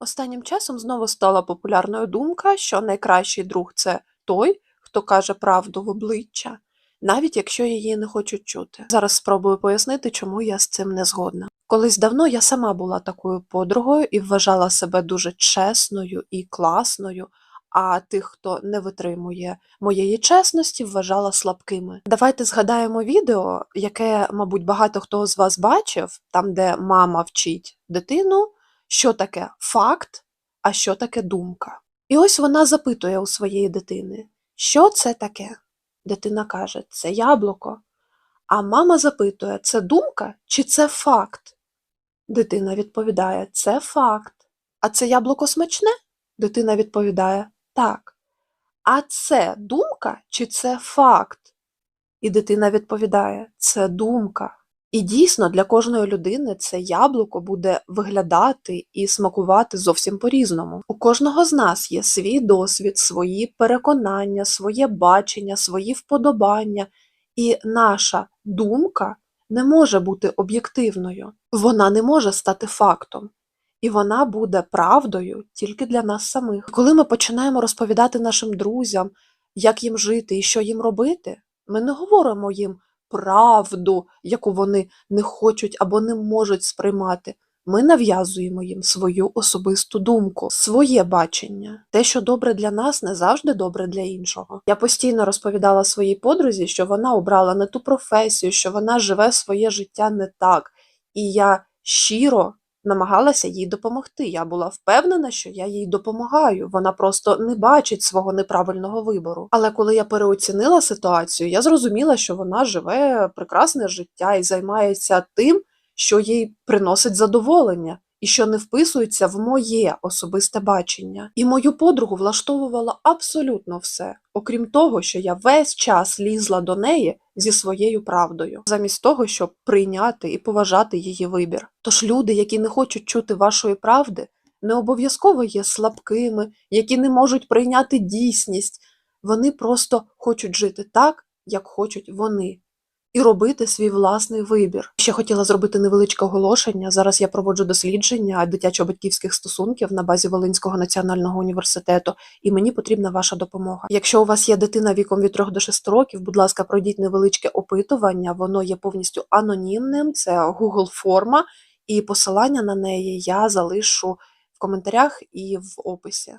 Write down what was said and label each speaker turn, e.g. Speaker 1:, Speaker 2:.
Speaker 1: Останнім часом знову стала популярною думка, що найкращий друг це той, хто каже правду в обличчя, навіть якщо її не хочуть чути. Зараз спробую пояснити, чому я з цим не згодна. Колись давно я сама була такою подругою і вважала себе дуже чесною і класною, а тих, хто не витримує моєї чесності, вважала слабкими. Давайте згадаємо відео, яке, мабуть, багато хто з вас бачив, там, де мама вчить дитину що таке факт, а що таке думка. І ось вона запитує у своєї дитини, що це таке? Дитина каже, це яблуко. А мама запитує, це думка чи це факт? Дитина відповідає, це факт. А це яблуко смачне? Дитина відповідає, так. А це думка чи це факт? І дитина відповідає, це думка. І дійсно для кожної людини це яблуко буде виглядати і смакувати зовсім по-різному. У кожного з нас є свій досвід, свої переконання, своє бачення, свої вподобання, і наша думка не може бути об'єктивною, вона не може стати фактом. І вона буде правдою тільки для нас самих. Коли ми починаємо розповідати нашим друзям, як їм жити і що їм робити, ми не говоримо їм правду, яку вони не хочуть або не можуть сприймати. Ми нав'язуємо їм свою особисту думку, своє бачення. Те, що добре для нас, не завжди добре для іншого. Я постійно розповідала своїй подрузі, що вона обрала не ту професію, що вона живе своє життя не так. І я щиро намагалася їй допомогти. Я була впевнена, що я їй допомагаю. Вона просто не бачить свого неправильного вибору. Але коли я переоцінила ситуацію, я зрозуміла, що вона живе прекрасне життя і займається тим, що їй приносить задоволення. І що не вписується в моє особисте бачення. І мою подругу влаштовувало абсолютно все, окрім того, що я весь час лізла до неї зі своєю правдою, замість того, щоб прийняти і поважати її вибір. Тож люди, які не хочуть чути вашої правди, не обов'язково є слабкими, які не можуть прийняти дійсність. Вони просто хочуть жити так, як хочуть вони. І робити свій власний вибір. Ще хотіла зробити невеличке оголошення. Зараз я проводжу дослідження дитячо-батьківських стосунків на базі Волинського національного університету, і мені потрібна ваша допомога. Якщо у вас є дитина віком від 3 до 6 років, будь ласка, пройдіть невеличке опитування. Воно є повністю анонімним. Це Google форма, і посилання на неї я залишу в коментарях і в описі.